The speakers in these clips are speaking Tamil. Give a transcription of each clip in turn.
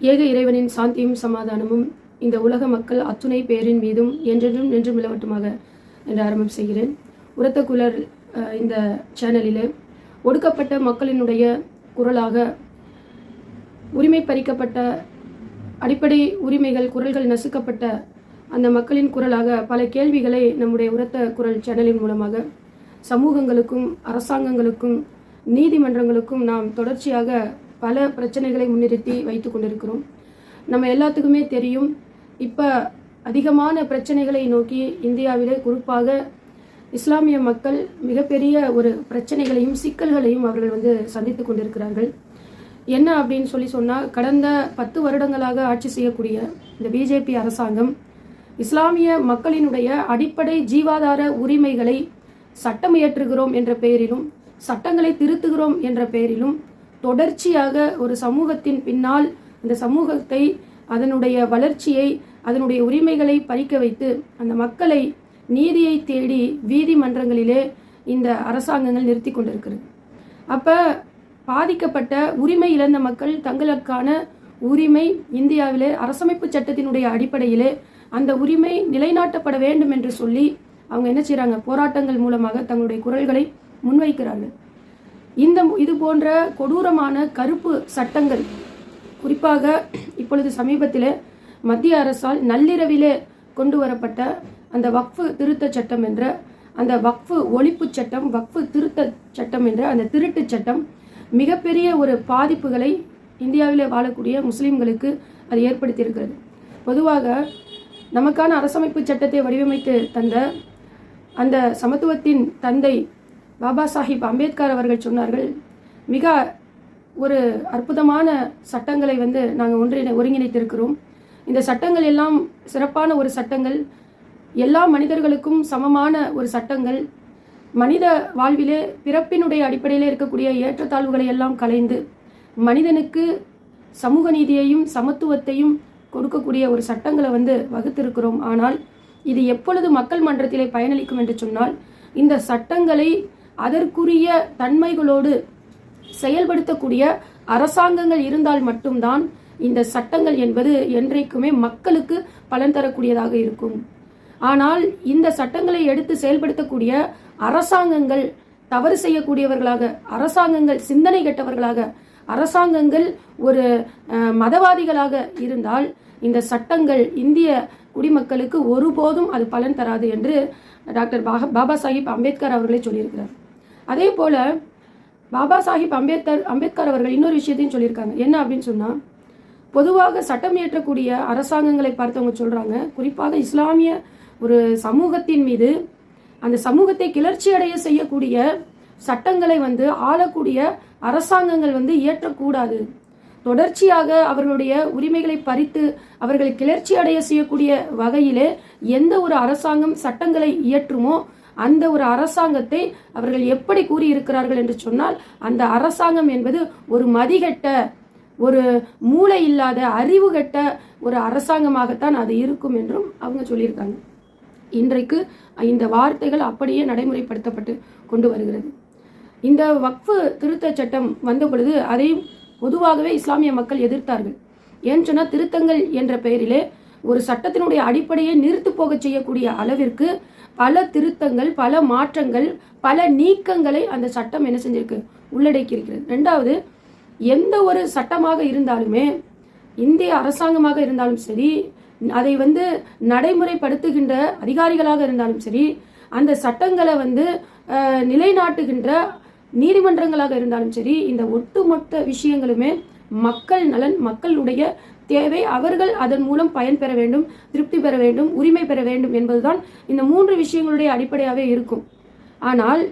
ஏக இறைவனின் சாந்தியும் சமாதானமும் இந்த உலக மக்கள் அத்துணை பேரின் மீதும் என்றென்றும் நின்று நிலவட்டுமாக என்று ஆரம்பம் செய்கிறேன். உரத்த குலர் இந்த சேனலிலே ஒடுக்கப்பட்ட மக்களினுடைய குரலாக உரிமை பறிக்கப்பட்ட அடிப்படை உரிமைகள் குரல்கள் நசுக்கப்பட்ட அந்த மக்களின் குரலாக பல கேள்விகளை நம்முடைய உரத்த குரல் சேனலின் மூலமாக சமூகங்களுக்கும் அரசாங்கங்களுக்கும் நீதிமன்றங்களுக்கும் நாம் தொடர்ச்சியாக பல பிரச்சனைகளை முன்னிறுத்தி வைத்து கொண்டிருக்கிறோம். நம்ம எல்லாத்துக்குமே தெரியும் இப்போ அதிகமான பிரச்சனைகளை நோக்கி இந்தியாவிலே குறிப்பாக இஸ்லாமிய மக்கள் மிகப்பெரிய ஒரு பிரச்சனைகளையும் சிக்கல்களையும் அவர்கள் வந்து சந்தித்து கொண்டிருக்கிறார்கள். என்ன அப்படின்னு சொல்லி சொன்னால் கடந்த பத்து வருடங்களாக ஆட்சி செய்யக்கூடிய இந்த பிஜேபி அரசாங்கம் இஸ்லாமிய மக்களினுடைய அடிப்படை ஜீவாதார உரிமைகளை சட்டம் இயற்றுகிறோம் என்ற பெயரிலும் சட்டங்களை திருத்துகிறோம் என்ற பெயரிலும் தொடர்ச்சியாக ஒரு சமூகத்தின் பின்னால் அந்த சமூகத்தை அதனுடைய வளர்ச்சியை அதனுடைய உரிமைகளை பறிக்க வைத்து அந்த மக்களை நீதியை தேடி வீதி மன்றங்களிலே இந்த அரசாங்கங்கள் நிறுத்தி கொண்டிருக்கிறது. அப்போ பாதிக்கப்பட்ட உரிமை இழந்த மக்கள் தங்களுக்கான உரிமை இந்தியாவிலே அரசமைப்பு சட்டத்தினுடைய அடிப்படையிலே அந்த உரிமை நிலைநாட்டப்பட வேண்டும் என்று சொல்லி அவங்க என்ன செய்கிறாங்க போராட்டங்கள் மூலமாக தங்களுடைய குரல்களை முன்வைக்கிறார்கள். இந்த இது போன்ற கொடூரமான கருப்பு சட்டங்கள் குறிப்பாக இப்பொழுது சமீபத்தில் மத்திய அரசால் நள்ளிரவிலே கொண்டு வரப்பட்ட அந்த வக்ஃபு திருத்த சட்டம் என்ற அந்த வக்ஃபு ஒழிப்பு சட்டம் வக்ஃபு திருத்த சட்டம் என்ற அந்த திருட்டு சட்டம் மிகப்பெரிய ஒரு பாதிப்புகளை இந்தியாவிலே வாழக்கூடிய முஸ்லீம்களுக்கு அது ஏற்படுத்தியிருக்கிறது. பொதுவாக நமக்கான அரசமைப்பு சட்டத்தை வடிவமைத்து தந்த அந்த சமத்துவத்தின் தந்தை பாபா சாஹிப் அம்பேத்கர் அவர்கள் சொன்னார்கள் மிக ஒரு அற்புதமான சட்டங்களை வந்து நாங்கள் ஒன்றிணை ஒருங்கிணைத்திருக்கிறோம். இந்த சட்டங்கள் எல்லாம் சிறப்பான ஒரு சட்டங்கள். எல்லா மனிதர்களுக்கும் சமமான ஒரு சட்டங்கள். மனித வாழ்விலே பிறப்பினுடைய அடிப்படையில் இருக்கக்கூடிய ஏற்றத்தாழ்வுகளை எல்லாம் கலைந்து மனிதனுக்கு சமூக நீதியையும் சமத்துவத்தையும் கொடுக்கக்கூடிய ஒரு சட்டங்களை வந்து வகுத்திருக்கிறோம். ஆனால் இது எப்பொழுது மக்கள் மன்றத்திலே பயனளிக்கும் என்று சொன்னால் இந்த சட்டங்களை அதற்குரிய தன்மைகளோடு செயல்படுத்தக்கூடிய அரசாங்கங்கள் இருந்தால் மட்டும்தான் இந்த சட்டங்கள் என்பது என்றைக்குமே மக்களுக்கு பலன் தரக்கூடியதாக இருக்கும். ஆனால் இந்த சட்டங்களை எடுத்து செயல்படுத்தக்கூடிய அரசாங்கங்கள் தவறு செய்யக்கூடியவர்களாக அரசாங்கங்கள் சிந்தனை கெட்டவர்களாக அரசாங்கங்கள் ஒரு மதவாதிகளாக இருந்தால் இந்த சட்டங்கள் இந்திய குடிமக்களுக்கு ஒருபோதும் அது பலன் தராது என்று டாக்டர் பாபா சாஹிப் அம்பேத்கர் அவர்களே சொல்லியிருக்கிறார். அதே போல் பாபா சாஹிப் அம்பேத்கர் அம்பேத்கர் அவர்கள் இன்னொரு விஷயத்தையும் சொல்லியிருக்காங்க. என்ன அப்படின்னு சொன்னால் பொதுவாக சட்டம் இயற்றக்கூடிய அரசாங்கங்களை பார்த்தவங்க சொல்கிறாங்க குறிப்பாக இஸ்லாமிய ஒரு சமூகத்தின் மீது அந்த சமூகத்தை கிளர்ச்சி அடைய செய்யக்கூடிய சட்டங்களை வந்து ஆளக்கூடிய அரசாங்கங்கள் வந்து இயற்றக்கூடாது. தொடர்ச்சியாக அவர்களுடைய உரிமைகளை பறித்து அவர்களை கிளர்ச்சி அடைய செய்யக்கூடிய வகையிலே எந்த ஒரு அரசாங்கம் சட்டங்களை இயற்றுமோ அந்த ஒரு அரசாங்கத்தை அவர்கள் எப்படி கூறியிருக்கிறார்கள் என்று சொன்னால் அந்த அரசாங்கம் என்பது ஒரு மதிகெட்ட ஒரு மூளை இல்லாத அறிவு கட்ட ஒரு அரசாங்கமாகத்தான் அது இருக்கும் என்றும் அவங்க சொல்லியிருக்காங்க. இன்றைக்கு இந்த வார்த்தைகள் அப்படியே நடைமுறைப்படுத்தப்பட்டு கொண்டு வருகிறது. இந்த வக்ஃபு திருத்த சட்டம் வந்த பொழுது அதை பொதுவாகவே இஸ்லாமிய மக்கள் எதிர்த்தார்கள். ஏன்னு சொன்னால் திருத்தங்கள் என்ற பெயரிலே ஒரு சட்டத்தினுடைய அடிப்படையை நிறுத்து போக செய்யக்கூடிய அளவிற்கு பல திருத்தங்கள் பல மாற்றங்கள் பல நீக்கங்களை அந்த சட்டம் என்ன செஞ்சிருக்கு? உள்ளடக்கி இருக்கிறது ரெண்டாவது எந்த ஒரு சட்டமாக இருந்தாலுமே இந்திய அரசாங்கமாக இருந்தாலும் சரி அதை வந்து நடைமுறைப்படுத்துகின்ற அதிகாரிகளாக இருந்தாலும் சரி அந்த சட்டங்களை வந்து நிலைநாட்டுகின்ற நீதிமன்றங்களாக இருந்தாலும் சரி இந்த ஒட்டுமொத்த விஷயங்களுமே மக்கள் நலன் மக்களுடைய தேவை. அவர்கள் அதன் மூலம் பயன் பெற வேண்டும் திருப்தி பெற வேண்டும் உரிமை பெற வேண்டும் என்பதுதான் இந்த மூன்று விஷயங்களுடைய அடிப்படையாகவே இருக்கும். ஆனால்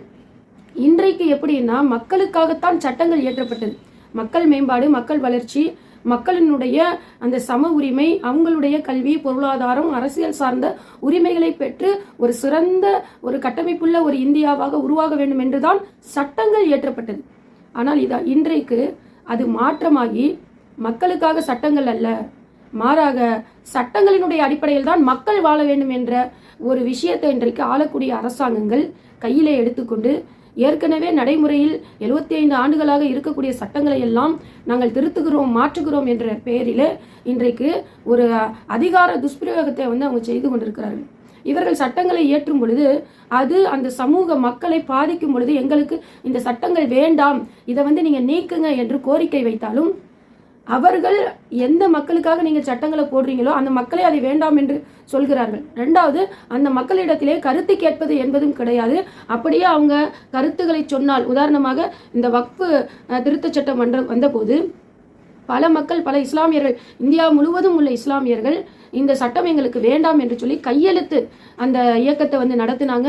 இன்றைக்கு எப்படின்னா மக்களுக்காகத்தான் சட்டங்கள் இயற்றப்பட்டது. மக்கள் மேம்பாடு மக்கள் வளர்ச்சி மக்களினுடைய அந்த சம உரிமை அவங்களுடைய கல்வி பொருளாதாரம் அரசியல் சார்ந்த உரிமைகளை பெற்று ஒரு சிறந்த ஒரு கட்டமைப்புள்ள ஒரு இந்தியாவாக உருவாக வேண்டும் என்றுதான் சட்டங்கள் இயற்றப்பட்டது. ஆனால் இதா இன்றைக்கு அது மாற்றமாகி மக்களுக்காக சட்டங்கள் அல்ல. மாறாக சட்டங்களினுடைய அடிப்படையில் தான் மக்கள் வாழ வேண்டும் என்ற ஒரு விஷயத்தை இன்றைக்கு ஆளக்கூடிய அரசாங்கங்கள் கையிலே எடுத்துக்கொண்டு ஏற்கனவே நடைமுறையில் எழுபத்தி ஐந்து ஆண்டுகளாக இருக்கக்கூடிய சட்டங்களை எல்லாம் நாங்கள் திருத்துகிறோம் மாற்றுகிறோம் என்ற பெயரில் இன்றைக்கு ஒரு அதிகார துஷ்பிரயோகத்தை வந்து அவங்க செய்து கொண்டிருக்கிறார்கள். இவர்கள் சட்டங்களை இயற்றும் பொழுது அது அந்த சமூக மக்களை பாதிக்கும் பொழுது எங்களுக்கு இந்த சட்டங்கள் வேண்டாம் இதை வந்து நீங்க நீக்குங்க என்று கோரிக்கை வைத்தாலும் அவர்கள் எந்த மக்களுக்காக நீங்கள் சட்டங்களை போடுறீங்களோ அந்த மக்களே அதை வேண்டாம் என்று சொல்கிறார்கள். ரெண்டாவது அந்த மக்களிடத்திலே கருத்து கேட்பது என்பதும் கிடையாது. அப்படியே அவங்க கருத்துக்களை சொன்னால் உதாரணமாக இந்த வக்ஃபு திருத்த திருத்தச் சட்டம் மன்றம் வந்தபோது பல மக்கள் பல இஸ்லாமியர்கள் இந்தியா முழுவதும் உள்ள இஸ்லாமியர்கள் இந்த சட்டம் எங்களுக்கு வேண்டாம் என்று சொல்லி கையெழுத்து அந்த இயக்கத்தை வந்து நடத்தினாங்க.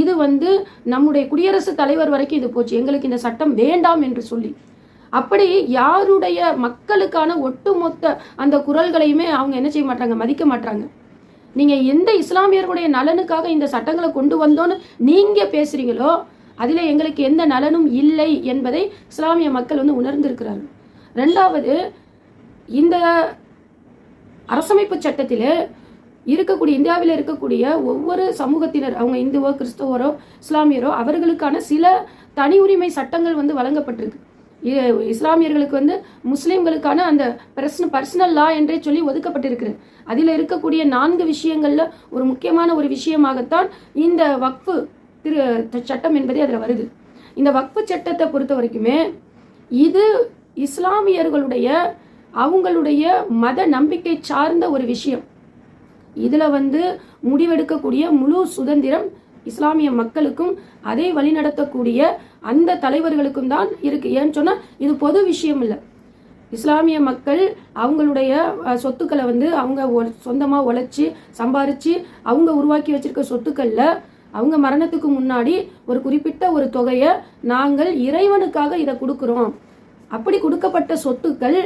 இது வந்து நம்முடைய குடியரசுத் தலைவர் வரைக்கும் இது போச்சு. எங்களுக்கு இந்த சட்டம் வேண்டாம் என்று சொல்லி அப்படி யாருடைய மக்களுக்கான ஒட்டுமொத்த அந்த குரல்களையுமே அவங்க என்ன செய்ய மாட்டாங்க? மதிக்க மாட்டாங்க. நீங்க எந்த இஸ்லாமியர்களுடைய நலனுக்காக இந்த சட்டங்களை கொண்டு வந்தோன்னு நீங்க பேசுறீங்களோ அதில் எங்களுக்கு எந்த நலனும் இல்லை என்பதை இஸ்லாமிய மக்கள் வந்து உணர்ந்திருக்கிறார்கள். ரெண்டாவது இந்த அரசமைப்பு சட்டத்தில் இருக்கக்கூடிய இந்தியாவில் இருக்கக்கூடிய ஒவ்வொரு சமூகத்தினர் அவங்க இந்துவோ கிறிஸ்தவரோ இஸ்லாமியரோ அவர்களுக்கான சில தனி உரிமை சட்டங்கள் வந்து வழங்கப்பட்டிருக்கு. இஸ்லாமியர்களுக்கு வந்து முஸ்லீம்களுக்கான அந்த பர்சன பர்சனல் லா என்றே சொல்லி ஒதுக்கப்பட்டிருக்கிறது. அதில் இருக்கக்கூடிய நான்கு விஷயங்களில் ஒரு முக்கியமான ஒரு விஷயமாகத்தான் இந்த வக்ஃபு திரு சட்டம் என்பதே அதில் வருது. இந்த வக்ஃபு சட்டத்தை பொறுத்த வரைக்குமே இது இஸ்லாமியர்களுடைய அவங்களுடைய மத நம்பிக்கை சார்ந்த ஒரு விஷயம். இதில் வந்து முடிவெடுக்கக்கூடிய முழு சுதந்திரம் இஸ்லாமிய மக்களுக்கும் அதை வழிநடத்தக்கூடிய அந்த தலைவர்களுக்கும் தான் இருக்கு. ஏன்னு சொன்னா இது பொது விஷயம் இல்லை இஸ்லாமிய மக்கள் அவங்களுடைய சொத்துக்களை வந்து அவங்க ஒ- சொந்தமா உழைச்சி சம்பாரிச்சு அவங்க உருவாக்கி வச்சிருக்க சொத்துக்கள்ல அவங்க மரணத்துக்கு முன்னாடி ஒரு குறிப்பிட்ட ஒரு தொகையை நாங்கள் இறைவனுக்காக இதை கொடுக்குறோம். அப்படி கொடுக்கப்பட்ட சொத்துக்கள்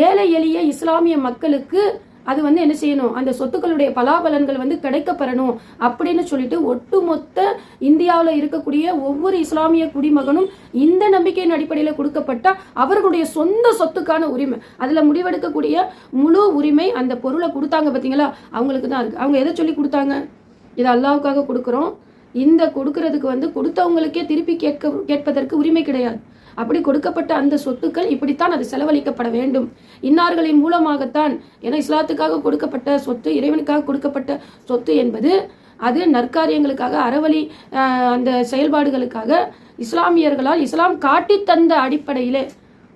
ஏழை எளிய இஸ்லாமிய மக்களுக்கு அது வந்து என்ன செய்யணும்? அந்த சொத்துக்களுடைய பலாபலன்கள் வந்து கிடைக்கப்பெறணும் அப்படின்னு சொல்லிட்டு ஒட்டுமொத்த இந்தியாவில் இருக்கக்கூடிய ஒவ்வொரு இஸ்லாமிய குடிமகனும் இந்த நம்பிக்கையின் அடிப்படையில் கொடுக்கப்பட்ட அவர்களுடைய சொந்த சொத்துக்கான உரிமை. அதில் முடிவெடுக்கக்கூடிய முழு உரிமை அந்த பொருளை கொடுத்தாங்க பார்த்தீங்களா அவங்களுக்கு தான் இருக்கு. அவங்க எதை சொல்லி கொடுத்தாங்க? இது அல்லாவுக்காக கொடுக்குறோம். இந்த கொடுக்கறதுக்கு வந்து கொடுத்தவங்களுக்கே திருப்பி கேட்க கேட்பதற்கு உரிமை கிடையாது. அப்படி கொடுக்கப்பட்ட அந்த சொத்துக்கள் இப்படித்தான் அது செலவழிக்கப்பட வேண்டும். இன்னார்களின் மூலமாகத்தான் ஏன்னா இஸ்லாத்துக்காக கொடுக்கப்பட்ட சொத்து இறைவனுக்காக கொடுக்கப்பட்ட சொத்து என்பது அது நற்காரியங்களுக்காக அறவழி அந்த செயல்பாடுகளுக்காக இஸ்லாமியர்களால் இஸ்லாம் காட்டித் தந்த அடிப்படையிலே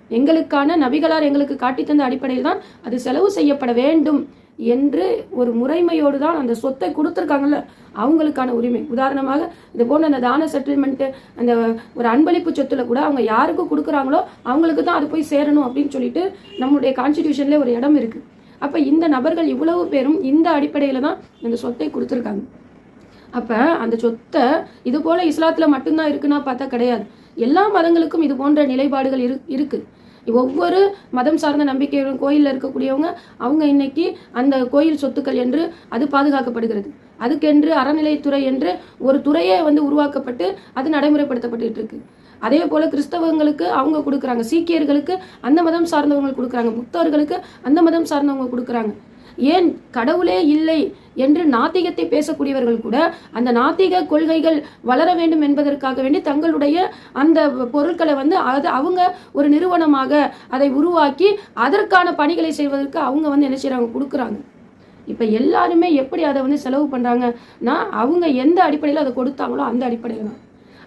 எங்களுக்கான நபிகளார் எங்களுக்கு காட்டித் தந்த அடிப்படையில் தான் அது செலவு செய்யப்பட வேண்டும். என்று ஒரு முறைமையோடு தான் அந்த சொத்தை கொடுத்துருக்காங்கல்ல அவங்களுக்கான உரிமை. உதாரணமாக இது போன்ற அந்த தான செட்டில்மெண்ட்டு அந்த ஒரு அன்பளிப்பு சொத்துல கூட அவங்க யாருக்கு கொடுக்குறாங்களோ அவங்களுக்கு தான் அது போய் சேரணும் அப்படின்னு சொல்லிட்டு நம்மளுடைய கான்ஸ்டிடியூஷன்ல ஒரு இடம் இருக்குது அப்போ இந்த நபர்கள் இவ்வளவு பேரும் இந்த அடிப்படையில் தான் அந்த சொத்தை கொடுத்துருக்காங்க. அப்போ அந்த சொத்தை இது போல இஸ்லாத்தில் மட்டும்தான் இருக்குன்னா பார்த்தா கிடையாது. எல்லா மதங்களுக்கும் இது போன்ற நிலைப்பாடுகள் இரு இருக்குது ஒவ்வொரு மதம் சார்ந்த நம்பிக்கையுடன் கோயிலில் இருக்கக்கூடியவங்க அவங்க இன்னைக்கு அந்த கோயில் சொத்துக்கள் என்று அது பாதுகாக்கப்படுகிறது. அதுக்கென்று அறநிலைத்துறை என்று ஒரு துறையே வந்து உருவாக்கப்பட்டு அது நடைமுறைப்படுத்தப்பட்டு இருக்கு அதே போல கிறிஸ்தவங்களுக்கு அவங்க கொடுக்குறாங்க சீக்கியர்களுக்கு அந்த மதம் சார்ந்தவங்க கொடுக்குறாங்க புத்தர்களுக்கு அந்த மதம் சார்ந்தவங்க கொடுக்குறாங்க. ஏன் கடவுளே இல்லை என்று நாத்திகத்தை பேசக்கூடியவர்கள் கூட அந்த நாத்திக கொள்கைகள் வளர வேண்டும் என்பதற்காக வேண்டி தங்களுடைய அந்த பொருட்களை வந்து அது அவங்க ஒரு நிறுவனமாக அதை உருவாக்கி அதற்கான பணிகளை செய்வதற்கு அவங்க வந்து என்ன செய்கிறாங்க கொடுக்குறாங்க. இப்போ எல்லாருமே எப்படி அதை வந்து செலவு பண்ணுறாங்கன்னா அவங்க எந்த அடிப்படையில் அதை கொடுத்தாங்களோ அந்த அடிப்படையில் தான்.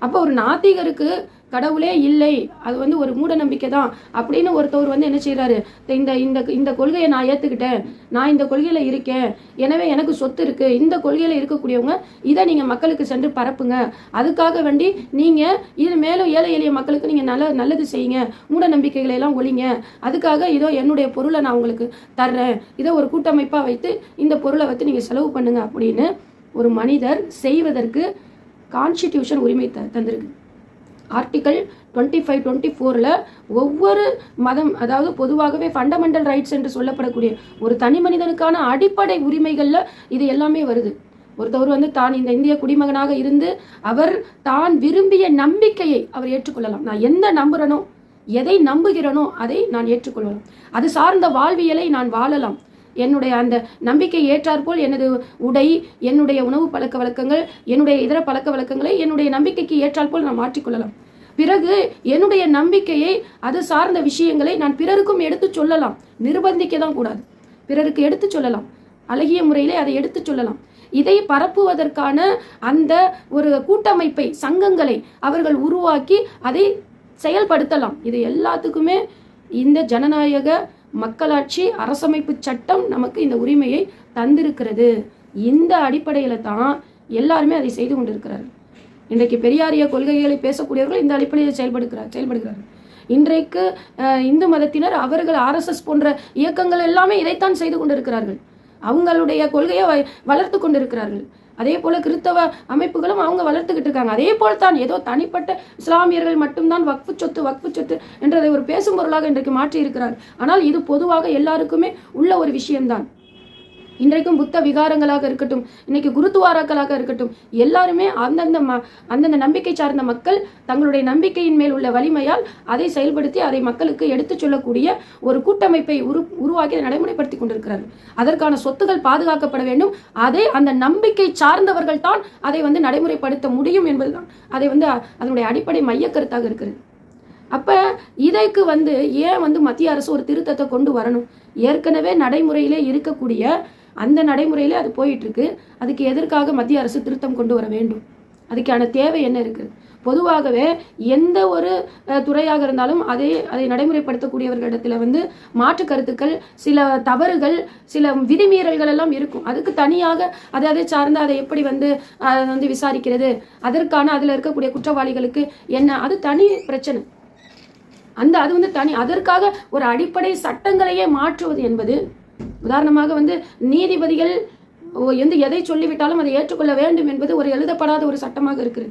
அப்போ ஒரு நாத்திகருக்கு கடவுளே இல்லை அது வந்து ஒரு மூட நம்பிக்கை தான் அப்படின்னு ஒருத்தவர் வந்து என்ன செய்கிறாரு இந்த இந்த இந்த கொள்கையை நான் ஏத்துக்கிட்டேன் நான் இந்த கொள்கையில இருக்கேன் எனவே எனக்கு சொத்து இருக்கு இந்த கொள்கையில இருக்கக்கூடியவங்க இதை நீங்க மக்களுக்கு சென்று பரப்புங்க. அதுக்காக வேண்டி நீங்க இது மேலும் ஏழை எளிய மக்களுக்கு நீங்க நல்ல நல்லது செய்யுங்க மூட நம்பிக்கைகளை எல்லாம் ஒழிங்க. அதுக்காக இதோ என்னுடைய பொருளை நான் உங்களுக்கு தர்றேன். இதை ஒரு கூட்டமைப்பா வைத்து இந்த பொருளை வைத்து நீங்க செலவு பண்ணுங்க அப்படின்னு ஒரு மனிதர் செய்வதற்கு கான்ஸ்டிடியூஷன் உரிமை த தந்திருக்கு. ஆர்டிகல் டுவெண்ட்டி ஃபைவ் டுவெண்ட்டி ஃபோரில் ஒவ்வொரு மதம் அதாவது பொதுவாகவே ஃபண்டமெண்டல் ரைட்ஸ் என்று சொல்லப்படக்கூடிய ஒரு தனி மனிதனுக்கான அடிப்படை உரிமைகளில் இது எல்லாமே வருது. ஒருத்தவர் வந்து தான் இந்த இந்திய குடிமகனாக இருந்து அவர் தான் விரும்பிய நம்பிக்கையை அவர் ஏற்றுக்கொள்ளலாம். நான் எந்த நம்புகிறனோ எதை நம்புகிறனோ அதை நான் ஏற்றுக்கொள்ளலாம் அது சார்ந்த வாழ்வியலை நான் வாழலாம். என்னுடைய அந்த நம்பிக்கை ஏற்றாற்போல் எனது உடை என்னுடைய உணவு பழக்க வழக்கங்கள் என்னுடைய இதர பழக்க வழக்கங்களை என்னுடைய நம்பிக்கைக்கு ஏற்றாற்போல் நான் மாற்றிக்கொள்ளலாம். பிறகு என்னுடைய நம்பிக்கையை அது சார்ந்த விஷயங்களை நான் பிறருக்கும் எடுத்து சொல்லலாம். நிர்பந்திக்க தான் கூடாது. பிறருக்கு எடுத்து சொல்லலாம். அழகிய முறையிலே அதை எடுத்து சொல்லலாம். இதை பரப்புவதற்கான அந்த ஒரு கூட்டமைப்பை சங்கங்களை அவர்கள் உருவாக்கி அதை செயல்படுத்தலாம். இது எல்லாத்துக்குமே இந்த ஜனநாயக மக்களாட்சி அரசமைப்பு சட்டம் நமக்கு இந்த உரிமையை தந்திருக்கிறது. இந்த அடிப்படையில் தான் எல்லாருமே அதை செய்து கொண்டிருக்கிறார்கள். இன்றைக்கு பெரியாரிய கொள்கைகளை பேசக்கூடியவர்கள் இந்த அடிப்படையில் செயல்படுகிறார் செயல்படுகிறார்கள் இன்றைக்கு இந்து மதத்தினர் அவர்கள் ஆர்எஸ்எஸ் போன்ற இயக்கங்கள் எல்லாமே இதைத்தான் செய்து கொண்டிருக்கிறார்கள். அவங்களுடைய கொள்கையை வ- வளர்த்து கொண்டிருக்கிறார்கள். அதே போல கிறிஸ்தவ அமைப்புகளும் அவங்க வளர்த்துக்கிட்டு இருக்காங்க. அதே போல் தான் ஏதோ தனிப்பட்ட இஸ்லாமியர்கள் மட்டும்தான் வக்ஃபு சொத்து வக்ஃபு சொத்து என்றதை ஒரு பேசும் பொருளாக இன்றைக்கு மாற்றி இருக்கிறார் ஆனால் இது பொதுவாக எல்லாருக்குமே உள்ள ஒரு விஷயம்தான். இன்றைக்கும் புத்த விகாரங்களாக இருக்கட்டும் இன்னைக்கு குருத்துவாராக்களாக இருக்கட்டும் எல்லாருமே அந்தந்த ம அந்தந்த நம்பிக்கை சார்ந்த மக்கள் தங்களுடைய நம்பிக்கையின் மேல் உள்ள வலிமையால் அதை செயல்படுத்தி அதை மக்களுக்கு எடுத்துச் சொல்லக்கூடிய ஒரு கூட்டமைப்பை உரு உருவாக்கி நடைமுறைப்படுத்தி கொண்டிருக்கிறார்கள். அதற்கான சொத்துகள் பாதுகாக்கப்பட வேண்டும். அதை அந்த நம்பிக்கை சார்ந்தவர்கள் தான் அதை வந்து நடைமுறைப்படுத்த முடியும் என்பதுதான். அதை வந்து அதனுடைய அடிப்படை மையக்கருத்தாக இருக்கிறது. அப்ப இதற்கு வந்து ஏன் வந்து மத்திய அரசு ஒரு திருத்தத்தை கொண்டு வரணும்? ஏற்கனவே நடைமுறையிலே இருக்கக்கூடிய அந்த நடைமுறையிலே அது போயிட்டு இருக்கு அதுக்கு எதற்காக மத்திய அரசு திருத்தம் கொண்டு வர வேண்டும்? அதுக்கான தேவை என்ன இருக்குது பொதுவாகவே எந்த ஒரு துறையாக இருந்தாலும் அதை அதை நடைமுறைப்படுத்தக்கூடியவர்களிடத்துல வந்து மாற்று கருத்துக்கள் சில தவறுகள் சில விதிமீறல்கள் எல்லாம் இருக்கும். அதுக்கு தனியாக அதை அதை சார்ந்து அதை எப்படி வந்து அதை வந்து விசாரிக்கிறது? அதற்கான அதில் இருக்கக்கூடிய குற்றவாளிகளுக்கு என்ன? அது தனி பிரச்சனை. அந்த அது வந்து தனி. அதற்காக ஒரு அடிப்படை சட்டங்களையே மாற்றுவது என்பது உதாரணமாக வந்து நீதிபதிகள் ஓ- எந்த எதை சொல்லிவிட்டாலும் அதை ஏற்றுக்கொள்ள வேண்டும் என்பது ஒரு எழுதப்படாத ஒரு சட்டமாக இருக்குது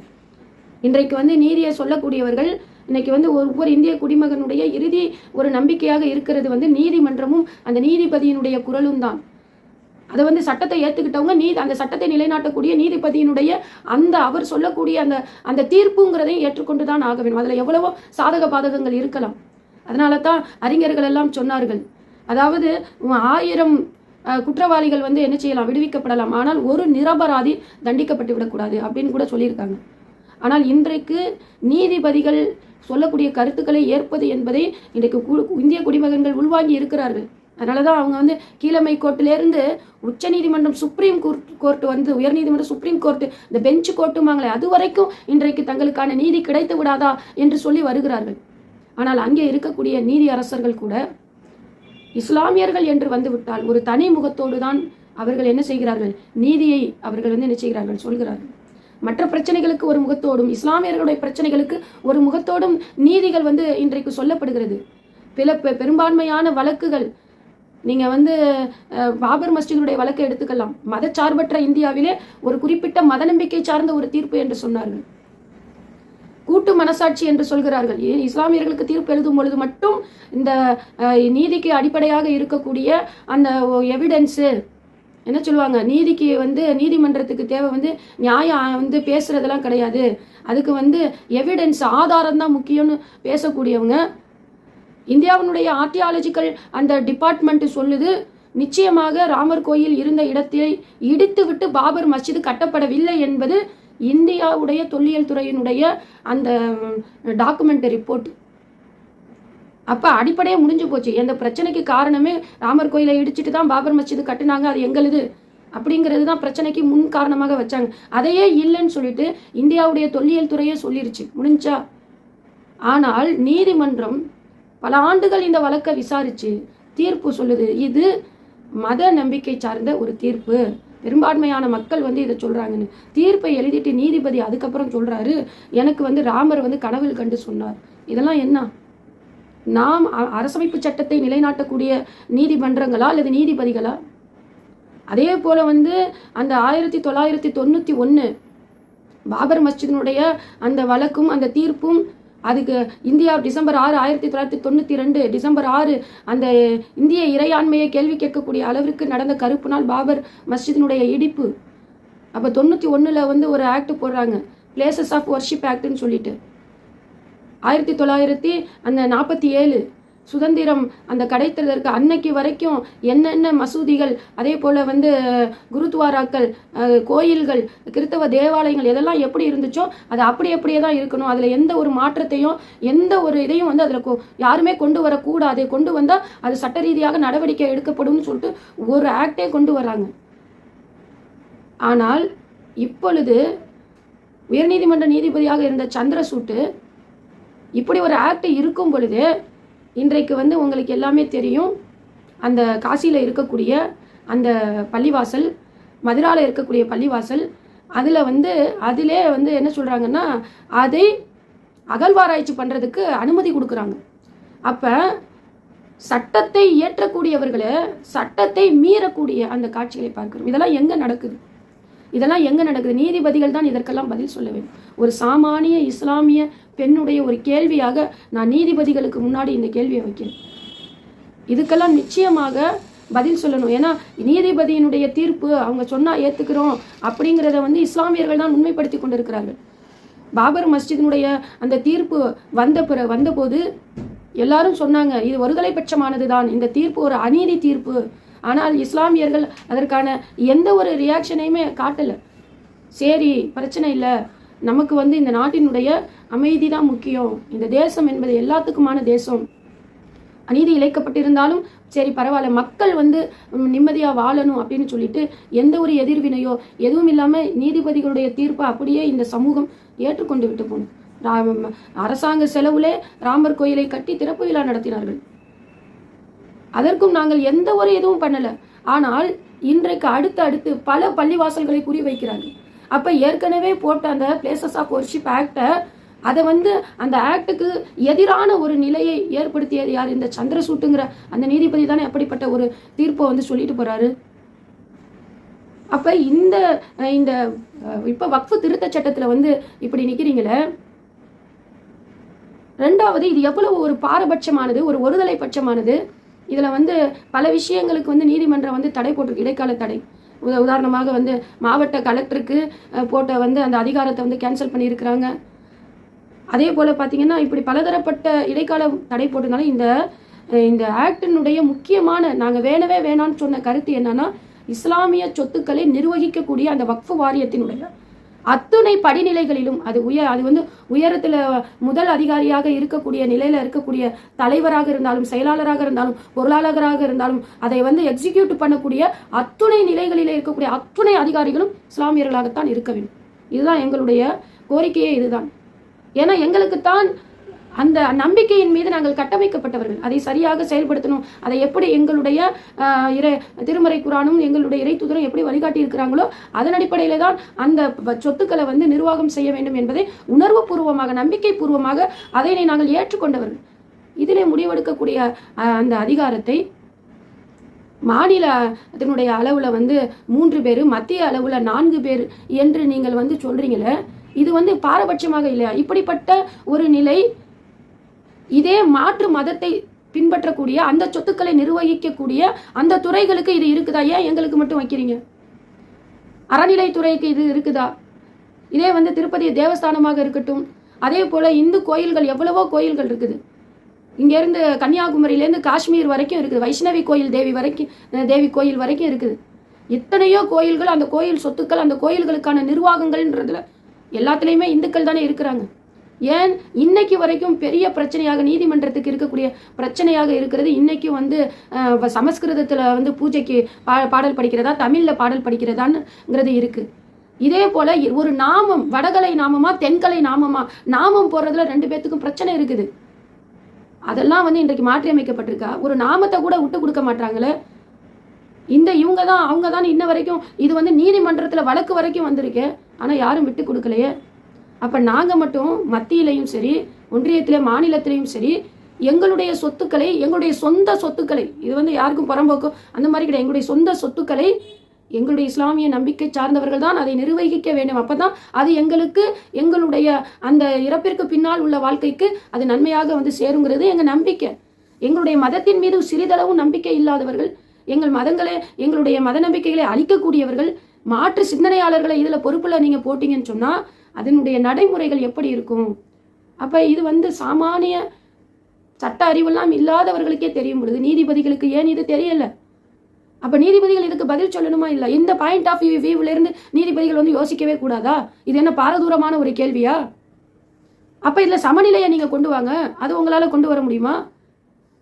இன்றைக்கு வந்து நீதியை சொல்லக்கூடியவர்கள் இன்னைக்கு வந்து ஒவ்வொரு இந்திய குடிமகனுடைய இறுதி ஒரு நம்பிக்கையாக இருக்கிறது வந்து நீதிமன்றமும் அந்த நீதிபதியினுடைய குரலும் தான். அதை வந்து சட்டத்தை ஏற்றுக்கிட்டவங்க நீதி அந்த சட்டத்தை நிலைநாட்டக்கூடிய நீதிபதியினுடைய அந்த அவர் சொல்லக்கூடிய அந்த அந்த தீர்ப்புங்கிறதையும் ஏற்றுக்கொண்டு தான் ஆக வேண்டும். அதில் எவ்வளவோ சாதக பாதகங்கள் இருக்கலாம். அதனால தான் அறிஞர்கள் எல்லாம் சொன்னார்கள் அதாவது ஆயிரம் குற்றவாளிகள் வந்து என்ன செய்யலாம் விடுவிக்கப்படலாம். ஆனால் ஒரு நிரபராதி தண்டிக்கப்பட்டு விடக்கூடாது அப்படின்னு கூட சொல்லியிருக்காங்க. ஆனால் இன்றைக்கு நீதிபதிகள் சொல்லக்கூடிய கருத்துக்களை ஏற்பது என்பதை இன்றைக்கு கு- இந்திய குடிமகன்கள் உள்வாங்கி இருக்கிறார்கள். அதனால தான் அவங்க வந்து கீழமை கோர்ட்டிலேருந்து உச்ச நீதிமன்றம் சுப்ரீம் கோர்ட் கோர்ட் வந்து உயர்நீதிமன்றம் சுப்ரீம் கோர்ட் இந்த பெஞ்ச் கோர்ட்டுமாங்களே அது வரைக்கும் இன்றைக்கு தங்களுக்கான நீதி கிடைத்து விடாதா என்று சொல்லி வருகிறார்கள். ஆனால் அங்கே இருக்கக்கூடிய நீதி அரசர்கள் கூட இஸ்லாமியர்கள் என்று வந்துவிட்டால் ஒரு தனி முகத்தோடு தான் அவர்கள் என்ன செய்கிறார்கள்? நீதியை அவர்கள் வந்து என்ன செய்கிறார்கள்? சொல்கிறார்கள். மற்ற பிரச்சனைகளுக்கு ஒரு முகத்தோடும் இஸ்லாமியர்களுடைய பிரச்சனைகளுக்கு ஒரு முகத்தோடும் நீதிகள் வந்து இன்றைக்கு சொல்லப்படுகிறது. பில பெ- பெரும்பான்மையான வழக்குகள் நீங்கள் வந்து பாபர் மஸ்ஜிதுடைய வழக்கை எடுத்துக்கலாம். மதச்சார்பற்ற இந்தியாவிலே ஒரு குறிப்பிட்ட மத நம்பிக்கை சார்ந்த ஒரு தீர்ப்பு என்று சொன்னார்கள். கூட்டு மனசாட்சி என்று சொல்கிறார்கள். ஏன்? இஸ்லாமியர்களுக்கு தீர்ப்பு எழுதும் பொழுது மட்டும் இந்த நீதிக்கு அடிப்படையாக இருக்கக்கூடிய அந்த எவிடன்ஸு என்ன சொல்லுவாங்க? நீதிக்கு வந்து நீதிமன்றத்துக்கு தேவை வந்து நியாயம் வந்து பேசுறதெல்லாம் கிடையாது. அதுக்கு வந்து எவிடன்ஸ் ஆதாரம் தான் முக்கியம்னு பேசக்கூடியவங்க இந்தியாவினுடைய ஆர்டியாலஜிக்கல் அந்த டிபார்ட்மெண்ட் சொல்லுது நிச்சயமாக ராமர் கோயில் இருந்த இடத்தை இடித்துவிட்டு பாபர் மஸ்ஜித் கட்டப்படவில்லை என்பது இந்தியாவுடைய தொல்லியல் துறையினுடைய அந்த டாக்குமெண்ட் ரிப்போர்ட் அப்ப அடிப்படையே முடிஞ்சு போச்சு. எந்த பிரச்சனைக்கு காரணமே ராமர் கோயிலை இடிச்சிட்டு தான் பாபர் மஸ்ஜித் கட்டினாங்க. அது எங்களுது. அப்படிங்கிறது தான் பிரச்சனைக்கு முன் காரணமாக வச்சாங்க. அதையே இல்லைன்னு சொல்லிட்டு இந்தியாவுடைய தொல்லியல் துறையே சொல்லிருச்சு. முடிஞ்சா? ஆனால் நீதிமன்றம் பல ஆண்டுகள் இந்த வழக்கை விசாரிச்சு தீர்ப்பு சொல்லுது. இது மத நம்பிக்கை சார்ந்த ஒரு தீர்ப்பு. பெரும்பான்மையான மக்கள் வந்து இதை சொல்கிறாங்கன்னு தீர்ப்பை எழுதிட்டு நீதிபதி அதுக்கப்புறம் சொல்கிறாரு எனக்கு வந்து ராமர் வந்து கனவில் கண்டு சொன்னார். இதெல்லாம் என்ன? நாம் அ- அரசமைப்பு சட்டத்தை நிலைநாட்டக்கூடிய நீதிமன்றங்களா அல்லது நீதிபதிகளா? அதே போல வந்து அந்த ஆயிரத்தி தொள்ளாயிரத்தி தொண்ணூத்தி ஒன்று பாபர் மஸ்ஜிதினுடைய அந்த வழக்கும் அந்த தீர்ப்பும் அதுக்கு இந்தியா டிசம்பர் ஆறு ஆயிரத்தி தொள்ளாயிரத்தி தொண்ணூற்றி ரெண்டு டிசம்பர் ஆறு அந்த இந்திய இறையாண்மையை கேள்வி கேட்கக்கூடிய அளவிற்கு நடந்த கருப்பு நாள் பாபர் மஸ்ஜிதினுடைய இடிப்பு. அப்போ தொண்ணூற்றி ஒன்றில் வந்து ஒரு ஆக்ட் போடுறாங்க. பிளேசஸ் ஆஃப் ஒர்ஷிப் ஆக்ட்னு சொல்லிட்டு. ஆயிரத்தி தொள்ளாயிரத்தி அந்த நாற்பத்தி ஏழு சுதந்திரம் அந்த கிடைத்ததற்கு அன்னைக்கு வரைக்கும் என்னென்ன மசூதிகள் அதே போல் வந்து குருத்வாராக்கள் கோயில்கள் கிறிஸ்தவ தேவாலயங்கள் எதெல்லாம் எப்படி இருந்துச்சோ அது அப்படி அப்படியே தான் இருக்கணும். அதில் எந்த ஒரு மாற்றத்தையும் எந்த ஒரு இதையும் வந்து அதில் யாருமே கொண்டு வரக்கூடாது. கொண்டு வந்தால் அது சட்ட ரீதியாக நடவடிக்கை எடுக்கப்படும்னு சொல்லிட்டு ஒரு ஆக்டே கொண்டு வராங்க. ஆனால் இப்பொழுது உயர்நீதிமன்ற நீதிபதியாக இருந்த சந்திரசூட்டு இப்படி ஒரு ஆக்ட் இருக்கும் பொழுது இன்றைக்கு வந்து உங்களுக்கு எல்லாமே தெரியும். அந்த காசியில் இருக்கக்கூடிய அந்த பள்ளிவாசல் மதுராவில் இருக்கக்கூடிய பள்ளிவாசல் அதில் வந்து அதிலே வந்து என்ன சொல்கிறாங்கன்னா அதை அகழ்வாராய்ச்சி பண்ணுறதுக்கு அனுமதி கொடுக்குறாங்க. அப்போ சட்டத்தை இயற்றக்கூடியவர்களை சட்டத்தை மீறக்கூடிய அந்த காட்சிகளை பார்க்கிறோம். இதெல்லாம் எங்கே நடக்குது? இதெல்லாம் எங்கே நடக்குது? நீதிபதிகள் தான் இதற்கெல்லாம் பதில் சொல்ல வேண்டும். ஒரு சாமானிய இஸ்லாமிய பெண்ணுடைய ஒரு கேள்வியாக நான் நீதிபதிகளுக்கு முன்னாடி இந்த கேள்வியை வைக்கிறேன். இதுக்கெல்லாம் நிச்சயமாக பதில் சொல்லணும். ஏன்னா நீதிபதியினுடைய தீர்ப்பு அவங்க சொன்னால் ஏற்றுக்கிறோம் அப்படிங்கிறத வந்து இஸ்லாமியர்கள் தான் உண்மைப்படுத்தி கொண்டிருக்கிறார்கள். பாபர் மஸ்ஜிதினுடைய அந்த தீர்ப்பு வந்த பிற வந்தபோது எல்லாரும் சொன்னாங்க இது ஒருதலை பட்சமானது தான். இந்த தீர்ப்பு ஒரு அநீதி தீர்ப்பு. ஆனால் இஸ்லாமியர்கள் அதற்கான எந்த ஒரு ரியாக்ஷனையுமே காட்டலை. சரி பிரச்சனை இல்லை. நமக்கு வந்து இந்த நாட்டினுடைய அமைதி தான் முக்கியம். இந்த தேசம் என்பது எல்லாத்துக்குமான தேசம். அநீதி இழைக்கப்பட்டிருந்தாலும் சரி பரவாயில்ல மக்கள் வந்து நிம்மதியாக வாழணும் அப்படின்னு சொல்லிட்டு எந்த ஒரு எதிர்வினையோ எதுவும் இல்லாமல் நீதிபதிகளுடைய தீர்ப்பை அப்படியே இந்த சமூகம் ஏற்றுக்கொண்டு விட்டு போகணும் ராம அரசாங்க செலவுலே ராமர் கோயிலை கட்டி திறப்பு விழா நடத்தினார்கள். அதற்கும் நாங்கள் எந்த ஒரு இதுவும் பண்ணலை. ஆனால் இன்றைக்கு அடுத்து அடுத்து பல பள்ளிவாசல்களை குறி வைக்கிறார்கள் அப்ப ஏற்கனவே போட்ட அந்த பிளேசஸ் ஆஃப் ஒர்ஷிப் ஆக்டை அதை வந்து அந்த ஆக்டுக்கு எதிரான ஒரு நிலையை ஏற்படுத்தியது யார்? இந்த சந்திரசூட்டுங்கிற அந்த நீதிபதி தானே அப்படிப்பட்ட ஒரு தீர்ப்பை வந்து சொல்லிட்டு போறாரு. அப்ப இந்த இந்த இப்போ இப்ப வக்ஃபு திருத்த சட்டத்துல வந்து இப்படி நிக்கிறீங்களே. ரெண்டாவது இது எவ்வளவு ஒரு பாரபட்சமானது ஒரு ஒருதலை பட்சமானது. இதில் வந்து பல விஷயங்களுக்கு வந்து நீதிமன்றம் வந்து தடை போட்டிருக்கு இடைக்கால தடை. உதாரணமாக வந்து மாவட்ட கலெக்டருக்கு போட்ட வந்து அந்த அதிகாரத்தை வந்து கேன்சல் பண்ணியிருக்கிறாங்க. அதே போல் பார்த்தீங்கன்னா இப்படி பலதரப்பட்ட இடைக்கால தடை போட்டதுனால இந்த இந்த ஆக்டினுடைய முக்கியமான நாங்கள் வேணவே வேணாம்னு சொன்ன கருத்து என்னன்னா இஸ்லாமிய சொத்துக்களை நிர்வகிக்கக்கூடிய அந்த வக்ஃபு வாரியத்தினுடைய அத்துணை படிநிலைகளிலும் அது உயர் அது வந்து உயரத்தில் முதல் அதிகாரியாக இருக்கக்கூடிய நிலையில் இருக்கக்கூடிய தலைவராக இருந்தாலும் செயலாளராக இருந்தாலும் பொருளாளராக இருந்தாலும் அதை வந்து எக்ஸிக்யூட் பண்ணக்கூடிய அத்துணை நிலைகளில் இருக்கக்கூடிய அத்துணை அதிகாரிகளும் இஸ்லாமியர்களாகத்தான் இருக்க வேண்டும். இதுதான் எங்களுடைய கோரிக்கையே இதுதான். ஏன்னா எங்களுக்குத்தான் அந்த நம்பிக்கையின் மீது நாங்கள் கட்டமைக்கப்பட்டவர்கள். அதை சரியாக செயல்படுத்தணும். அதை எப்படி எங்களுடைய இறை திருமறை குரானும் எங்களுடைய இறை தூதரும் எப்படி வழிகாட்டி இருக்கிறாங்களோ அதன் அடிப்படையில் தான் அந்த சொத்துக்களை வந்து நிர்வாகம் செய்ய வேண்டும் என்பதை உணர்வுபூர்வமாக நம்பிக்கை பூர்வமாக அதனை நாங்கள் ஏற்றுக்கொண்டவர்கள். இதிலே முடிவெடுக்கக்கூடிய அந்த அதிகாரத்தை மாநிலத்தினுடைய அளவில் வந்து மூன்று பேர் மத்திய அளவில் நான்கு பேர் என்று நீங்கள் வந்து சொல்றீங்களே இது வந்து பாரபட்சமாக இல்லையா? இப்படிப்பட்ட ஒரு நிலை இதே மாற்று மதத்தை பின்பற்றக்கூடிய அந்த சொத்துக்களை நிர்வகிக்கக்கூடிய அந்த துறைகளுக்கு இது இருக்குதா? ஏன் எங்களுக்கு மட்டும் வைக்கிறீங்க? அறநிலைத்துறைக்கு இது இருக்குதா? இதே வந்து திருப்பதி தேவஸ்தானமாக இருக்கட்டும் அதே போல இந்து கோயில்கள் எவ்வளவோ கோயில்கள் இருக்குது. இங்கேருந்து கன்னியாகுமரியிலேருந்து காஷ்மீர் வரைக்கும் இருக்குது. வைஷ்ணவி கோயில் தேவி வரைக்கும் தேவி கோயில் வரைக்கும் இருக்குது. எத்தனையோ கோயில்கள் அந்த கோயில் சொத்துக்கள் அந்த கோயில்களுக்கான நிர்வாகங்கள்ன்றதுல எல்லாத்துலேயுமே இந்துக்கள் தானே இருக்கிறாங்க. ஏன்? இன்னைக்கு வரைக்கும் பெரிய பிரச்சனையாக நீதிமன்றத்துக்கு இருக்கக்கூடிய பிரச்சனையாக இருக்கிறது. இன்னைக்கு வந்து சமஸ்கிருதத்தில் வந்து பூஜைக்கு பா பாடல் படிக்கிறதா தமிழில் பாடல் படிக்கிறதான்ங்கிறது இருக்குது இதே போல ஒரு நாமம் வடகலை நாமமா தென்கலை நாமமா நாமம் போடுறதுல ரெண்டு பேத்துக்கும் பிரச்சனை இருக்குது. அதெல்லாம் வந்து இன்றைக்கு மாற்றி அமைக்கப்பட்டிருக்கா ஒரு நாமத்தை கூட விட்டு கொடுக்க மாட்டாங்களே. இந்த இவங்க தான் அவங்க தான் இன்ன வரைக்கும் இது வந்து நீதிமன்றத்தில் வழக்கு வரைக்கும் வந்திருக்கு. ஆனால் யாரும் விட்டு கொடுக்கலையே. அப்போ நாங்கள் மட்டும் மத்தியிலையும் சரி ஒன்றியத்திலே மாநிலத்திலையும் சரி எங்களுடைய சொத்துக்களை எங்களுடைய சொந்த சொத்துக்களை இது வந்து யாருக்கும் புறம்போக்கும் அந்த மாதிரி கிடையாது. எங்களுடைய சொந்த சொத்துக்களை எங்களுடைய இஸ்லாமிய நம்பிக்கை சார்ந்தவர்கள் தான் அதை நிர்வகிக்க வேண்டும். அப்பதான் அது எங்களுக்கு எங்களுடைய அந்த இறப்பிற்கு பின்னால் உள்ள வாழ்க்கைக்கு அது நன்மையாக வந்து சேருங்கிறது எங்கள் நம்பிக்கை. எங்களுடைய மதத்தின் மீது சிறிதளவும் நம்பிக்கை இல்லாதவர்கள் எங்கள் மதங்களை எங்களுடைய மத நம்பிக்கைகளை அழிக்கக்கூடியவர்கள் மாற்று சிந்தனையாளர்களை இதில் பொறுப்பில் நீங்கள் போட்டீங்கன்னு சொன்னால் அதனுடைய நடைமுறைகள் எப்படி இருக்கும்? அப்போ இது வந்து சாமானிய சட்ட அறிவெல்லாம் இல்லாதவர்களுக்கே தெரியும் பொழுது நீதிபதிகளுக்கு ஏன் இது தெரியல? அப்போ நீதிபதிகள் இதுக்கு பதில் சொல்லணுமா இல்லை? இந்த பாயிண்ட் ஆஃப் வியூல இருந்து நீதிபதிகள் வந்து யோசிக்கவே கூடாதா? இது என்ன பாரதூரமான ஒரு கேள்வியா? அப்போ இதில் சமநிலையை நீங்கள் கொண்டு வாங்க. அது உங்களால் கொண்டு வர முடியுமா?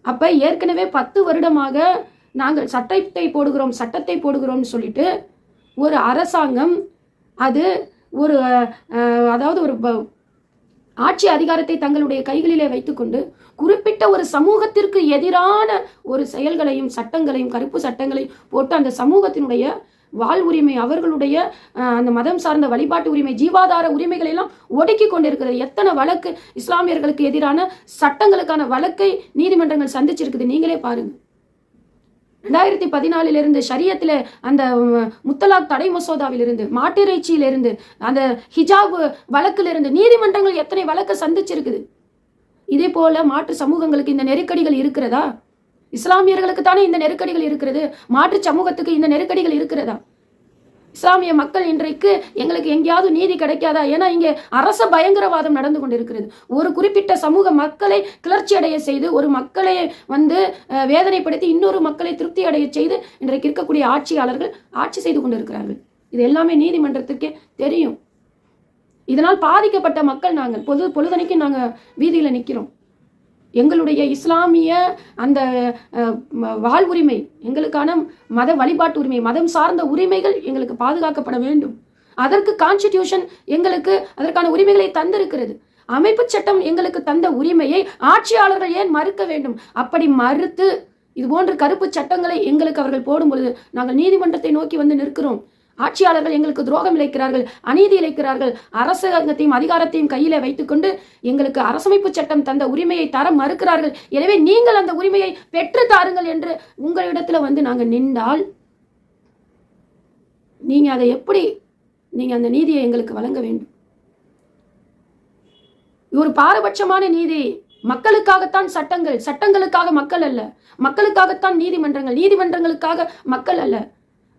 அப்போ ஏற்கனவே பத்து வருடமாக நாங்கள் சட்டத்தை போடுகிறோம் சட்டத்தை போடுகிறோம்னு சொல்லிட்டு ஒரு அரசாங்கம் அது ஒரு அதாவது ஒரு ப- ஆட்சி அதிகாரத்தை தங்களுடைய கைகளிலே வைத்துக்கொண்டு குறிப்பிட்ட ஒரு சமூகத்திற்கு எதிரான ஒரு செயல்களையும் சட்டங்களையும் கருப்பு சட்டங்களையும் போட்டு அந்த சமூகத்தினுடைய வாழ் உரிமை அவர்களுடைய அந்த மதம் சார்ந்த வழிபாட்டு உரிமை ஜீவாதார உரிமைகளை எல்லாம் ஒடுக்கி கொண்டிருக்கிறது. எத்தனை வழக்கு இஸ்லாமியர்களுக்கு எதிரான சட்டங்களுக்கான வழக்கை நீதிமன்றங்கள் சந்திச்சிருக்குது. நீங்களே பாருங்கள் ரெண்டாயிரத்தி பதினாலிலிருந்து ஷரியத்தில் அந்த முத்தலாக் தடை மசோதாவிலிருந்து மாட்டிறைச்சியிலிருந்து அந்த ஹிஜாப் வழக்கிலிருந்து நீதிமன்றங்கள் எத்தனை வழக்கை சந்திச்சிருக்குது? இதே போல மாற்று சமூகங்களுக்கு இந்த நெருக்கடிகள் இருக்கிறதா? இஸ்லாமியர்களுக்கு தானே இந்த நெருக்கடிகள் இருக்கிறது? மாற்று சமூகத்துக்கு இந்த நெருக்கடிகள் இருக்கிறதா? இஸ்லாமிய மக்கள் இன்றைக்கு எங்களுக்கு எங்கேயாவது நீதி கிடைக்காதா? ஏன்னா இங்கே அரச பயங்கரவாதம் நடந்து கொண்டிருக்கிறது. ஒரு குறிப்பிட்ட சமூக மக்களை கிளர்ச்சி அடைய செய்து ஒரு மக்களை வந்து வேதனைப்படுத்தி இன்னொரு மக்களை திருப்தி அடைய செய்து இன்றைக்கு இருக்கக்கூடிய ஆட்சியாளர்கள் ஆட்சி செய்து கொண்டிருக்கிறார்கள். இது எல்லாமே நீதிமன்றத்துக்கே தெரியும். இதனால் பாதிக்கப்பட்ட மக்கள் நாங்கள் பொது பொழுதனைக்கு நாங்கள் வீதியில் நிற்கிறோம் எங்களுடைய இஸ்லாமிய அந்த வாழ்வுரிமை எங்களுக்கான மத வழிபாட்டு உரிமை மதம் சார்ந்த உரிமைகள் எங்களுக்கு பாதுகாக்கப்பட வேண்டும். அதற்கு கான்ஸ்டிடியூஷன் எங்களுக்கு அதற்கான உரிமைகளை தந்திருக்கிறது. அமைப்பு சட்டம் எங்களுக்கு தந்த உரிமையை ஆட்சியாளர்கள் ஏன் மறுக்க வேண்டும்? அப்படி மறுத்து இது போன்ற கருப்பு சட்டங்களை எங்களுக்கு அவர்கள் போடும் பொழுது நாங்கள் நீதிமன்றத்தை நோக்கி வந்து நிற்கிறோம். ஆட்சியாளர்கள் எங்களுக்கு துரோகம் இழைக்கிறார்கள் அநீதி இழைக்கிறார்கள். அரசாங்கத்தையும் அதிகாரத்தையும் கையில வைத்துக்கொண்டு எங்களுக்கு அரசமைப்பு சட்டம் தந்த உரிமையை தர மறுக்கிறார்கள். எனவே நீங்கள் அந்த உரிமையை பெற்று தாருங்கள் என்று உங்களிடத்துல வந்து நாங்கள் நின்றால் நீங்க அதை எப்படி நீங்க அந்த நீதியை எங்களுக்கு வழங்க வேண்டும்? ஒரு பாரபட்சமான நீதி மக்களுக்காகத்தான் சட்டங்கள் சட்டங்களுக்காக மக்கள் அல்ல. மக்களுக்காகத்தான் நீதிமன்றங்கள் நீதிமன்றங்களுக்காக மக்கள் அல்ல.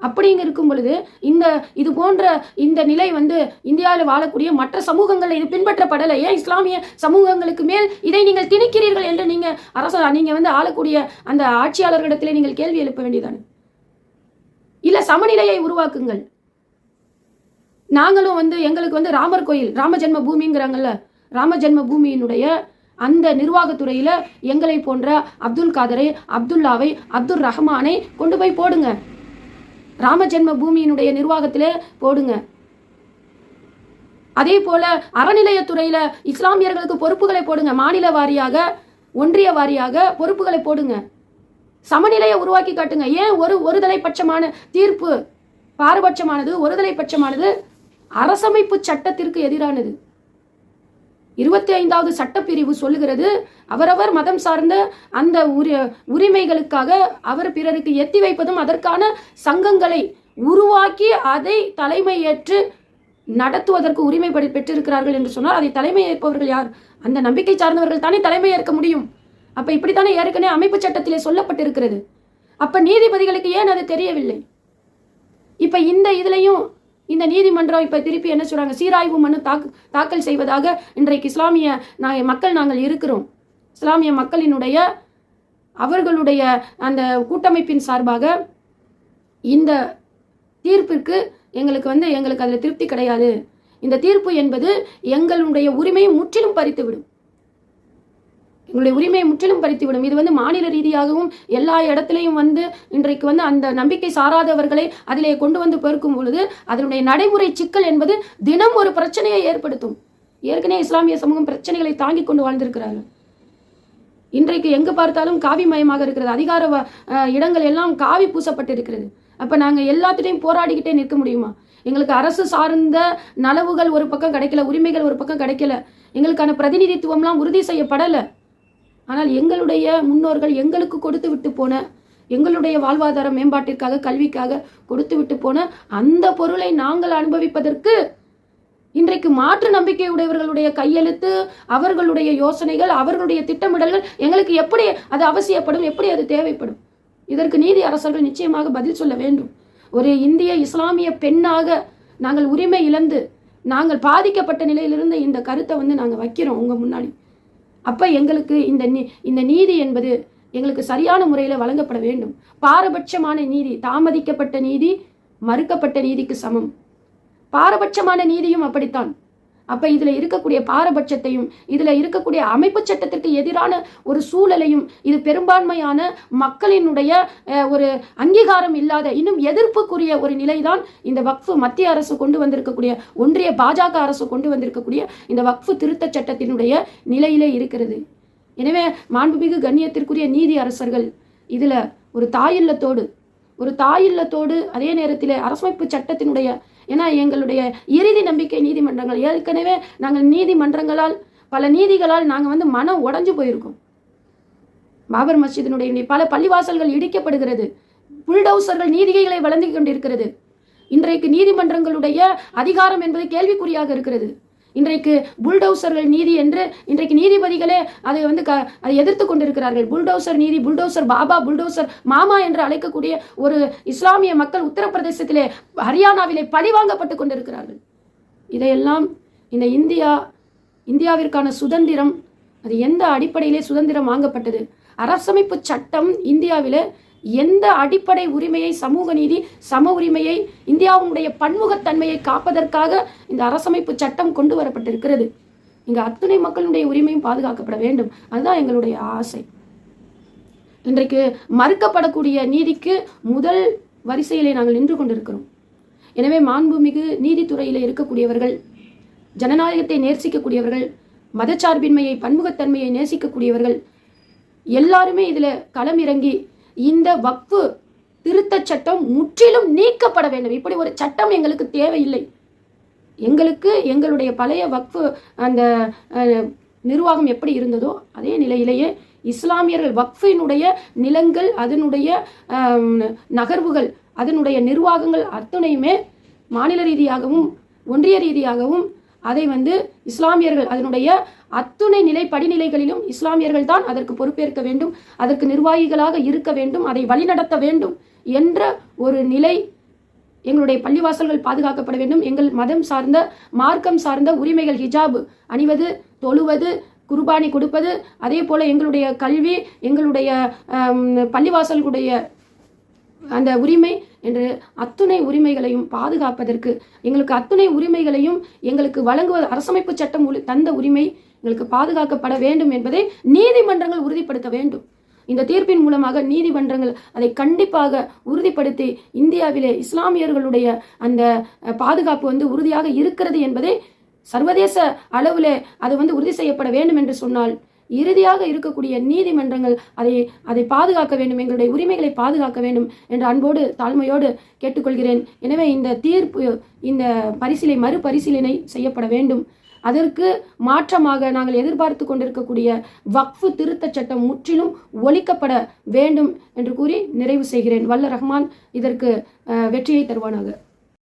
அப்படிங்க இருக்கும் பொழுது இந்த இது போன்ற இந்த நிலை வந்து இந்தியாவில் வாழக்கூடிய மற்ற சமூகங்கள் இது பின்பற்றப்படலை. ஏன் இஸ்லாமிய சமூகங்களுக்கு மேல் இதை நீங்கள் திணிக்கிறீர்கள் என்று நீங்கள் அரச நீங்கள் வந்து ஆளக்கூடிய அந்த ஆட்சியாளர்களிடத்திலே நீங்கள் கேள்வி எழுப்ப வேண்டியதானே? இல்லை சமநிலையை உருவாக்குங்கள். நாங்களும் வந்து எங்களுக்கு வந்து ராமர் கோயில் ராம ஜென்ம பூமிங்கிறாங்கல்ல ராம ஜென்ம பூமியினுடைய அந்த நிர்வாகத்துறையில் எங்களை போன்ற அப்துல் காதரை அப்துல்லாவை அப்துல் ரஹ்மானை கொண்டு போய் போடுங்க. ராம ஜென்ம பூமியினுடைய நிர்வாகத்திலே போடுங்க. அதே போல அறநிலையத்துறையில இஸ்லாமியர்களுக்கு பொறுப்புகளை போடுங்க. மாநில வாரியாக ஒன்றிய வாரியாக பொறுப்புகளை போடுங்க. சமநிலையை உருவாக்கி காட்டுங்க. ஏன் ஒரு ஒருதலை பட்சமான தீர்ப்பு? பாரபட்சமானது ஒருதலை பட்சமானது அரசமைப்பு சட்டத்திற்கு எதிரானது. இருபத்தி ஐந்தாவது சட்டப்பிரிவு சொல்லுகிறது. அவரவர் மதம் சார்ந்த அந்த உரி உரிமைகளுக்காக அவர் பிறருக்கு எத்தி வைப்பதும் அதற்கான சங்கங்களை உருவாக்கி அதை தலைமையேற்று நடத்துவதற்கு உரிமை பெற்று- பெற்றிருக்கிறார்கள் என்று சொன்னால் அதை தலைமை ஏற்பவர்கள் யார்? அந்த நம்பிக்கை சார்ந்தவர்கள் தானே தலைமை ஏற்க முடியும். அப்ப இப்படித்தானே ஏற்கனவே அமைப்பு சட்டத்திலே சொல்லப்பட்டிருக்கிறது. அப்ப நீதிபதிகளுக்கு ஏன் அது தெரியவில்லை? இப்ப இந்த இதுலையும் இந்த நீதிமன்றம் இப்போ திருப்பி என்ன சொல்கிறாங்க சீராய்வு மனு தாக்கு தாக்கல் செய்வதாக இன்றைக்கு இஸ்லாமிய நா- மக்கள் நாங்கள் இருக்கிறோம். இஸ்லாமிய மக்களினுடைய அவர்களுடைய அந்த கூட்டமைப்பின் சார்பாக இந்த தீர்ப்பிற்கு எங்களுக்கு வந்து எங்களுக்கு அதில் திருப்தி கிடையாது. இந்த தீர்ப்பு என்பது எங்களுடைய உரிமையை முற்றிலும் பறித்துவிடும். எங்களுடைய உரிமையை முற்றிலும் பறித்துவிடும். இது வந்து மாநில ரீதியாகவும் எல்லா இடத்துலையும் வந்து இன்றைக்கு வந்து அந்த நம்பிக்கை சாராதவர்களை அதிலே கொண்டு வந்து பெருக்கும் பொழுது அதனுடைய நடைமுறை சிக்கல் என்பது தினம் ஒரு பிரச்சனையை ஏற்படுத்தும். ஏற்கனவே இஸ்லாமிய சமூகம் பிரச்சனைகளை தாங்கி கொண்டு வாழ்ந்திருக்கிறார்கள். இன்றைக்கு எங்கு பார்த்தாலும் காவி மயமாக இருக்கிறது. அதிகார இடங்கள் எல்லாம் காவி பூசப்பட்டிருக்கிறது. அப்போ நாங்கள் எல்லாத்துட்டையும் போராடிக்கிட்டே நிற்க முடியுமா? எங்களுக்கு அரசு சார்ந்த நலவுகள் ஒரு பக்கம் கிடைக்கல உரிமைகள் ஒரு பக்கம் கிடைக்கல. எங்களுக்கான பிரதிநிதித்துவம்லாம் உறுதி செய்யப்படலை. ஆனால் எங்களுடைய முன்னோர்கள் எங்களுக்கு கொடுத்து விட்டு போன எங்களுடைய வாழ்வாதார மேம்பாட்டிற்காக கல்விக்காக கொடுத்து விட்டு போன அந்த பொருளை நாங்கள் அனுபவிப்பதற்கு இன்றைக்கு மாற்று நம்பிக்கை உடையவர்களுடைய கையெழுத்து அவர்களுடைய யோசனைகள் அவர்களுடைய திட்டமிடல்கள் எங்களுக்கு எப்படி அது அவசியப்படும் எப்படி அது தேவைப்படும்? இதற்கு நீதி அரசர்கள் நிச்சயமாக பதில் சொல்ல வேண்டும். ஒரு இந்திய இஸ்லாமிய பெண்ணாக நாங்கள் உரிமை இழந்து நாங்கள் பாதிக்கப்பட்ட நிலையிலிருந்து இந்த கருத்தை வந்து நாங்கள் வைக்கிறோம் உங்கள் முன்னாடி. அப்போ எங்களுக்கு இந்த நீ இந்த நீதி என்பது எங்களுக்கு சரியான முறையில் வழங்கப்பட வேண்டும். பாரபட்சமான நீதி தாமதிக்கப்பட்ட நீதி மறுக்கப்பட்ட நீதிக்கு சமம். பாரபட்சமான நீதியும் அப்படித்தான். அப்ப இதுல இருக்கக்கூடிய பாரபட்சத்தையும் இதுல இருக்கக்கூடிய அமைப்பு சட்டத்திற்கு எதிரான ஒரு சூழலையும் இது பெரும்பான்மையான மக்களினுடைய ஒரு அங்கீகாரம் இல்லாத இன்னும் எதிர்ப்புக்குரிய ஒரு நிலைதான் இந்த வக்ஃபு மத்திய அரசு கொண்டு வந்திருக்கக்கூடிய ஒன்றிய பாஜக அரசு கொண்டு வந்திருக்கக்கூடிய இந்த வக்ஃபு திருத்தச் சட்டத்தினுடைய நிலையிலே இருக்கிறது. எனவே மாண்புமிகு கண்ணியத்திற்குரிய நீதி அரசர்கள் இதுல ஒரு தாயில்லத்தோடு ஒரு தாயில்லத்தோடு அதே நேரத்தில் அரசமைப்பு சட்டத்தினுடைய ஏன்னா எங்களுடைய இறுதி நம்பிக்கை நீதிமன்றங்கள். ஏற்கனவே நாங்கள் நீதிமன்றங்களால் பல நீதிகளால் நாங்கள் வந்து மனம் உடஞ்சு போயிருக்கோம். பாபர் மஸ்ஜிதினுடைய பல பள்ளிவாசல்கள் இடிக்கப்படுகிறது. புல்டவுசர்கள் நீதிகைகளை வழங்கி கொண்டிருக்கிறது. இன்றைக்கு நீதிமன்றங்களுடைய அதிகாரம் என்பது கேள்விக்குறியாக இருக்கிறது. இன்றைக்கு புல்டவுசர்கள் நீதி என்று இன்றைக்கு நீதிபதிகளே அதை வந்து க அதை எதிர்த்து கொண்டிருக்கிறார்கள். புல்டோசர் நீதி புல்டோசர் பாபா புல்டோசர் மாமா என்று அழைக்கக்கூடிய ஒரு இஸ்லாமிய மக்கள் உத்தரப்பிரதேசத்திலே ஹரியானாவிலே பழிவாங்கப்பட்டு கொண்டிருக்கிறார்கள். இதையெல்லாம் இந்த இந்தியா இந்தியாவிற்கான சுதந்திரம் அது எந்த அடிப்படையிலே சுதந்திரம் வாங்கப்பட்டது? அரசமைப்பு சட்டம் இந்தியாவிலே எந்த அடிப்படை உரிமையை சமூக நீதி சம உரிமையை இந்தியாவுடைய பன்முகத்தன்மையை காப்பதற்காக இந்த அரசமைப்பு சட்டம் கொண்டு வரப்பட்டிருக்கிறது. இங்கே அத்துணை மக்களுடைய உரிமையும் பாதுகாக்கப்பட வேண்டும். அதுதான் எங்களுடைய ஆசை. இன்றைக்கு மறுக்கப்படக்கூடிய நீதிக்கு முதல் வரிசையிலே நாங்கள் நின்று கொண்டிருக்கிறோம். எனவே மாண்புமிகு நீதித்துறையில் இருக்கக்கூடியவர்கள் ஜனநாயகத்தை நேசிக்கக்கூடியவர்கள் மதச்சார்பின்மையை பன்முகத்தன்மையை நேசிக்கக்கூடியவர்கள் எல்லாருமே இதில் களம் இறங்கி இந்த வக்ஃபு திருத்தச் சட்டம் முற்றிலும் நீக்கப்பட வேண்டும். இப்படி ஒரு சட்டம் எங்களுக்கு தேவையில்லை. எங்களுக்கு எங்களுடைய பழைய வக்ஃபு அந்த நிர்வாகம் எப்படி இருந்ததோ அதே நிலையிலேயே இஸ்லாமியர்கள் வக்ஃபினுடைய நிலங்கள் அதனுடைய நகர்வுகள் அதனுடைய நிர்வாகங்கள் அத்துணையுமே மாநில ரீதியாகவும் ஒன்றிய ரீதியாகவும் அதை வந்து இஸ்லாமியர்கள் அதனுடைய அத்துணை நிலை படிநிலைகளிலும் இஸ்லாமியர்கள் தான் அதற்கு பொறுப்பேற்க வேண்டும் அதற்கு நிர்வாகிகளாக இருக்க வேண்டும் அதை வழிநடத்த வேண்டும் என்ற ஒரு நிலை எங்களுடைய பள்ளிவாசல்கள் பாதுகாக்கப்பட வேண்டும். எங்கள் மதம் சார்ந்த மார்க்கம் சார்ந்த உரிமைகள் ஹிஜாபு அணிவது தொழுவது குர்பானி கொடுப்பது அதே போல எங்களுடைய கல்வி எங்களுடைய பள்ளிவாசல்களுடைய அந்த உரிமை என்று அத்துணை உரிமைகளையும் பாதுகாப்பதற்கு எங்களுக்கு அத்துணை உரிமைகளையும் எங்களுக்கு வழங்குவது அரசமைப்பு சட்டம் தந்த உரிமை எங்களுக்கு பாதுகாக்கப்பட வேண்டும் என்பதை நீதிமன்றங்கள் உறுதிப்படுத்த வேண்டும். இந்த தீர்ப்பின் மூலமாக நீதிமன்றங்கள் அதை கண்டிப்பாக உறுதிப்படுத்தி இந்தியாவிலே இஸ்லாமியர்களுடைய அந்த பாதுகாப்பு வந்து உறுதியாக இருக்கிறது என்பதை சர்வதேச அளவிலே அது வந்து உறுதி செய்யப்பட வேண்டும் என்று சொன்னால் இறுதியாக இருக்கக்கூடிய நீதிமன்றங்கள் அதை அதை பாதுகாக்க வேண்டும் எங்களுடைய உரிமைகளை பாதுகாக்க வேண்டும் என்ற அன்போடு தாழ்மையோடு கேட்டுக்கொள்கிறேன். எனவே இந்த தீர்ப்பு இந்த பரிசீலை மறுபரிசீலனை செய்யப்பட வேண்டும். அதற்கு மாற்றமாக நாங்கள் எதிர்பார்த்து கொண்டிருக்கக்கூடிய வக்ஃபு திருத்தச் சட்டம் முற்றிலும் ஒழிக்கப்பட வேண்டும் என்று கூறி நிறைவு செய்கிறேன். வல்ல ரஹ்மான் இதற்கு வெற்றியை தருவானாக.